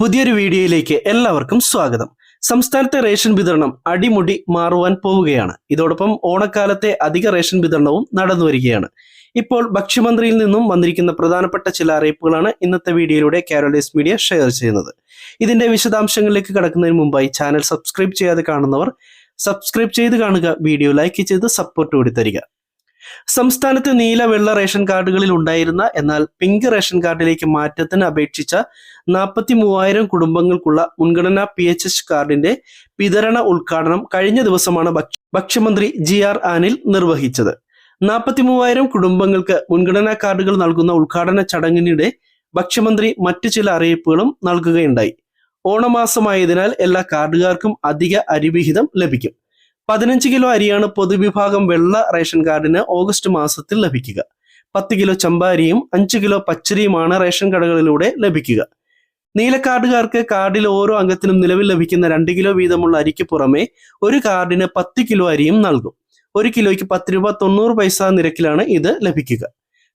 പുതിയൊരു വീഡിയോയിലേക്ക് എല്ലാവർക്കും സ്വാഗതം. സംസ്ഥാനത്തെ റേഷൻ വിതരണം അടിമുടി മാറുവാൻ പോവുകയാണ്. ഇതോടൊപ്പം ഓണക്കാലത്തെ അധിക റേഷൻ വിതരണവും നടന്നു വരികയാണ്. ഇപ്പോൾ ഭക്ഷ്യമന്ത്രിയിൽ നിന്നും വന്നിരിക്കുന്ന പ്രധാനപ്പെട്ട ചില അറിയിപ്പുകളാണ് ഇന്നത്തെ വീഡിയോയിലൂടെ കേരളീസ് മീഡിയ ഷെയർ ചെയ്യുന്നത്. ഇതിന്റെ വിശദാംശങ്ങളിലേക്ക് കടക്കുന്നതിന് മുമ്പായി ചാനൽ സബ്സ്ക്രൈബ് ചെയ്യാതെ കാണുന്നവർ സബ്സ്ക്രൈബ് ചെയ്ത് കാണുക വീഡിയോ ലൈക്ക് ചെയ്ത് സപ്പോർട്ട് കൂടി തരിക. സംസ്ഥാനത്ത് നീല വെള്ള റേഷൻ കാർഡുകളിൽ ഉണ്ടായിരുന്ന എന്നാൽ പിങ്ക് റേഷൻ കാർഡിലേക്ക് മാറ്റത്തിന് അപേക്ഷിച്ച നാൽപ്പത്തി മൂവായിരം കുടുംബങ്ങൾക്കുള്ള മുൻഗണനാ പി എച്ച് എസ് കാർഡിന്റെ വിതരണ ഉദ്ഘാടനം കഴിഞ്ഞ ദിവസമാണ് ഭക്ഷ്യ- ഭക്ഷ്യമന്ത്രി ജി ആർ ആനിൽ നിർവഹിച്ചത്. നാൽപ്പത്തി മൂവായിരം കുടുംബങ്ങൾക്ക് മുൻഗണനാ കാർഡുകൾ നൽകുന്ന ഉദ്ഘാടന ചടങ്ങിനിടെ ഭക്ഷ്യമന്ത്രി മറ്റു ചില അറിയിപ്പുകളും നൽകുകയുണ്ടായി. ഓണമാസമായതിനാൽ എല്ലാ കാർഡുകാർക്കും അധിക അരിവിഹിതം ലഭിക്കും. പതിനഞ്ച് കിലോ അരിയാണ് പൊതുവിഭാഗം വെള്ള റേഷൻ കാർഡിന് ഓഗസ്റ്റ് മാസത്തിൽ ലഭിക്കുക. പത്ത് കിലോ ചമ്പാരിയും അഞ്ച് കിലോ പച്ചരിയുമാണ് റേഷൻ കടകളിലൂടെ ലഭിക്കുക. നീല കാർഡുകാർക്ക് കാർഡിൽ ഓരോ അംഗത്തിനും നിലവിൽ ലഭിക്കുന്ന രണ്ട് കിലോ വീതമുള്ള അരിക്ക് പുറമെ ഒരു കാർഡിന് പത്ത് കിലോ അരിയും നൽകും. ഒരു കിലോയ്ക്ക് പത്ത് രൂപ തൊണ്ണൂറ് പൈസ നിരക്കിലാണ് ഇത് ലഭിക്കുക.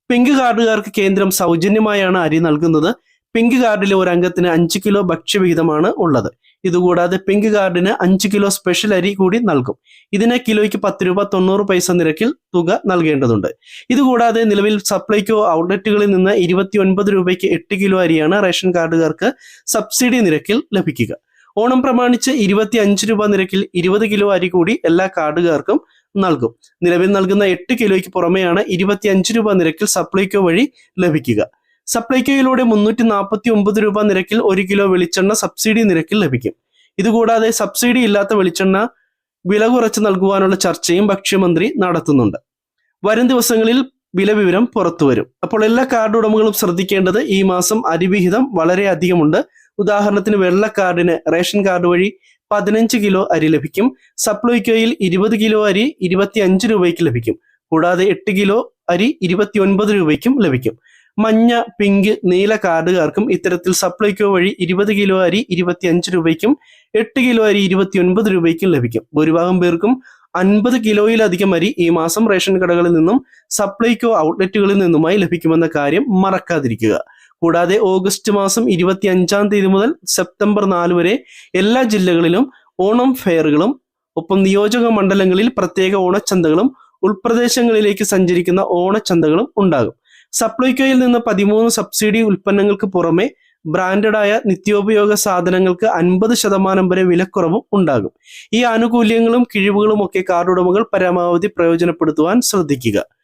പിങ്ക് കാർഡുകാർക്ക് കേന്ദ്രം സൗജന്യമായാണ് അരി നൽകുന്നത്. പിങ്ക് കാർഡിലെ ഒരു അംഗത്തിന് അഞ്ച് കിലോ ഭക്ഷ്യവിഹിതമാണ് ഉള്ളത്. ഇതുകൂടാതെ പിങ്ക് കാർഡിന് അഞ്ച് കിലോ സ്പെഷ്യൽ അരി കൂടി നൽകും. ഇതിന് കിലോയ്ക്ക് പത്ത് രൂപ തൊണ്ണൂറ് പൈസ നിരക്കിൽ തുക നൽകേണ്ടതുണ്ട്. ഇതുകൂടാതെ നിലവിൽ സപ്ലൈകോ ഔട്ട്ലെറ്റുകളിൽ നിന്ന് ഇരുപത്തി ഒൻപത് രൂപയ്ക്ക് എട്ട് കിലോ അരിയാണ് റേഷൻ കാർഡുകാർക്ക് സബ്സിഡി നിരക്കിൽ ലഭിക്കുക. ഓണം പ്രമാണിച്ച് ഇരുപത്തി അഞ്ച് രൂപ നിരക്കിൽ ഇരുപത് കിലോ അരി കൂടി എല്ലാ കാർഡുകാർക്കും നൽകും. നിലവിൽ നൽകുന്ന എട്ട് കിലോയ്ക്ക് പുറമെയാണ് ഇരുപത്തി അഞ്ച് രൂപ നിരക്കിൽ സപ്ലൈകോ വഴി ലഭിക്കുക. സപ്ലൈകോയിലൂടെ മുന്നൂറ്റി നാൽപ്പത്തി ഒമ്പത് രൂപ നിരക്കിൽ ഒരു കിലോ വെളിച്ചെണ്ണ സബ്സിഡി നിരക്കിൽ ലഭിക്കും. ഇതുകൂടാതെ സബ്സിഡി ഇല്ലാത്ത വെളിച്ചെണ്ണ വില കുറച്ച് നൽകുവാനുള്ള ചർച്ചയും ഭക്ഷ്യമന്ത്രി നടത്തുന്നുണ്ട്. വരും ദിവസങ്ങളിൽ വില വിവരം പുറത്തു വരും. അപ്പോൾ എല്ലാ കാർഡ് ഉടമകളും ശ്രദ്ധിക്കേണ്ടത് ഈ മാസം അരിവിഹിതം വളരെ അധികമുണ്ട്. ഉദാഹരണത്തിന് വെള്ള കാർഡിന് റേഷൻ കാർഡ് വഴി പതിനഞ്ച് കിലോ അരി ലഭിക്കും. സപ്ലൈകോയിൽ ഇരുപത് കിലോ അരി ഇരുപത്തി അഞ്ച് രൂപയ്ക്ക് ലഭിക്കും. കൂടാതെ എട്ട് കിലോ അരി ഇരുപത്തി ഒൻപത് രൂപയ്ക്കും ലഭിക്കും. മഞ്ഞ പിങ്ക് നീല കാർഡുകാർക്കും ഇത്തരത്തിൽ സപ്ലൈകോ വഴി ഇരുപത് കിലോ അരി ഇരുപത്തി അഞ്ച് രൂപയ്ക്കും എട്ട് കിലോ അരി ഇരുപത്തി ഒൻപത് രൂപയ്ക്കും ലഭിക്കും. ഭൂരിഭാഗം പേർക്കും അൻപത് കിലോയിലധികം അരി ഈ മാസം റേഷൻ കടകളിൽ നിന്നും സപ്ലൈകോ ഔട്ട്ലെറ്റുകളിൽ നിന്നുമായി ലഭിക്കുമെന്ന കാര്യം മറക്കാതിരിക്കുക. കൂടാതെ ഓഗസ്റ്റ് മാസം ഇരുപത്തി അഞ്ചാം തീയതി മുതൽ സെപ്റ്റംബർ നാല് വരെ എല്ലാ ജില്ലകളിലും ഓണം ഫെയറുകളും ഒപ്പം നിയോജക മണ്ഡലങ്ങളിൽ പ്രത്യേക ഓണച്ചന്തകളും ഉൾപ്രദേശങ്ങളിലേക്ക് സഞ്ചരിക്കുന്ന ഓണച്ചന്തകളും ഉണ്ടാകും. സപ്ലൈകോയിൽ നിന്ന് പതിമൂന്ന് സബ്സിഡി ഉൽപ്പന്നങ്ങൾക്ക് പുറമെ ബ്രാൻഡഡായ നിത്യോപയോഗ സാധനങ്ങൾക്ക് അൻപത് ശതമാനം വരെ വിലക്കുറവും ഉണ്ടാകും. ഈ ആനുകൂല്യങ്ങളും കിഴിവുകളും ഒക്കെ കാർഡുടമകൾ പരമാവധി പ്രയോജനപ്പെടുത്തുവാൻ ശ്രദ്ധിക്കുക.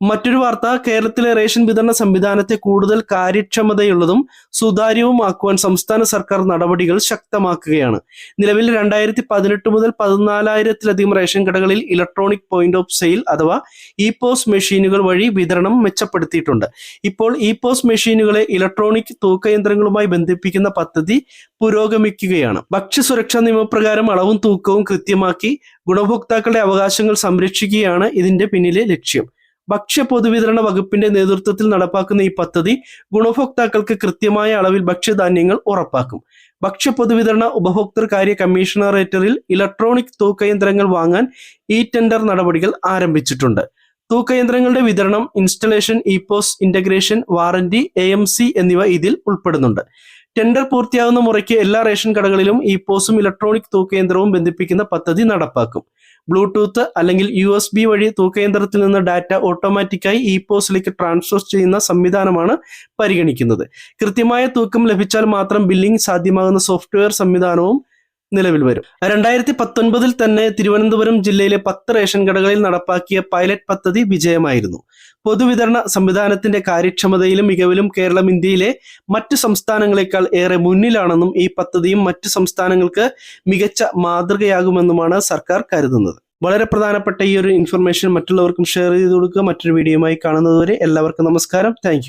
മറ്റൊരു വാർത്ത കേരളത്തിലെ റേഷൻ വിതരണ സംവിധാനത്തെ കൂടുതൽ കാര്യക്ഷമതയുള്ളതും സുതാര്യവുമാക്കുവാൻ സംസ്ഥാന സർക്കാർ നടപടികൾ ശക്തമാക്കുകയാണ്. നിലവിൽ രണ്ടായിരത്തി പതിനെട്ട് മുതൽ പതിനാലായിരത്തിലധികം റേഷൻ കടകളിൽ ഇലക്ട്രോണിക് പോയിന്റ് ഓഫ് സെയിൽ അഥവാ ഇ പോസ് മെഷീനുകൾ വഴി വിതരണം മെച്ചപ്പെടുത്തിയിട്ടുണ്ട്. ഇപ്പോൾ ഇ പോസ് മെഷീനുകളെ ഇലക്ട്രോണിക് തൂക്കയന്ത്രങ്ങളുമായി ബന്ധിപ്പിക്കുന്ന പദ്ധതി പുരോഗമിക്കുകയാണ്. ഭക്ഷ്യസുരക്ഷാ നിയമപ്രകാരം അളവും തൂക്കവും കൃത്യമാക്കി ഗുണഭോക്താക്കളുടെ അവകാശങ്ങൾ സംരക്ഷിക്കുകയാണ് ഇതിന്റെ പിന്നിലെ ലക്ഷ്യം. ഭക്ഷ്യ പൊതുവിതരണ വകുപ്പിന്റെ നേതൃത്വത്തിൽ നടപ്പാക്കുന്ന ഈ പദ്ധതി ഗുണഭോക്താക്കൾക്ക് കൃത്യമായ അളവിൽ ഭക്ഷ്യധാന്യങ്ങൾ ഉറപ്പാക്കും. ഭക്ഷ്യ പൊതുവിതരണ ഉപഭോക്തൃ കാര്യ കമ്മീഷണറേറ്ററിൽ ഇലക്ട്രോണിക് തൂക്കയന്ത്രങ്ങൾ വാങ്ങാൻ ഇ ടെൻഡർ നടപടികൾ ആരംഭിച്ചിട്ടുണ്ട്. തൂക്കയന്ത്രങ്ങളുടെ വിതരണം installation ePOS integration warranty A M C എന്നിവ ഇതിൽ ഉൾപ്പെടുന്നുണ്ട്. ടെൻഡർ പൂർത്തിയാകുന്ന മുറയ്ക്ക് എല്ലാ റേഷൻ കടകളിലും ഇപോസും പോസും ഇലക്ട്രോണിക് തൂക്കയന്ത്രവും ബന്ധിപ്പിക്കുന്ന പദ്ധതി നടപ്പാക്കും. ബ്ലൂടൂത്ത് അല്ലെങ്കിൽ യു എസ് ബി വഴി തൂക്കയന്ത്രത്തിൽ നിന്ന് ഡാറ്റ ഓട്ടോമാറ്റിക്കായി ഇ പോസിലേക്ക് ട്രാൻസ്ഫർ ചെയ്യുന്ന സംവിധാനമാണ് പരിഗണിക്കുന്നത്. കൃത്യമായ തൂക്കം ലഭിച്ചാൽ മാത്രം ബില്ലിംഗ് സാധ്യമാകുന്ന സോഫ്റ്റ്വെയർ സംവിധാനവും നിലവിൽ വരും. രണ്ടായിരത്തി പത്തൊൻപതിൽ തന്നെ തിരുവനന്തപുരം ജില്ലയിലെ പത്ത് റേഷൻ കടകളിൽ നടപ്പാക്കിയ പൈലറ്റ് പദ്ധതി വിജയമായിരുന്നു. പൊതുവിതരണ സംവിധാനത്തിന്റെ കാര്യക്ഷമതയിലും മികവിലും കേരളം ഇന്ത്യയിലെ മറ്റു സംസ്ഥാനങ്ങളെക്കാൾ ഏറെ മുന്നിലാണെന്നും ഈ പദ്ധതിയും മറ്റു സംസ്ഥാനങ്ങൾക്ക് മികച്ച മാതൃകയാകുമെന്നുമാണ് സർക്കാർ കരുതുന്നത്. വളരെ പ്രധാനപ്പെട്ട ഈ ഒരു ഇൻഫർമേഷൻ മറ്റുള്ളവർക്കും ഷെയർ ചെയ്ത് കൊടുക്കുക. മറ്റൊരു വീഡിയോയുമായി കാണുന്നതുവരെ എല്ലാവർക്കും നമസ്കാരം. താങ്ക്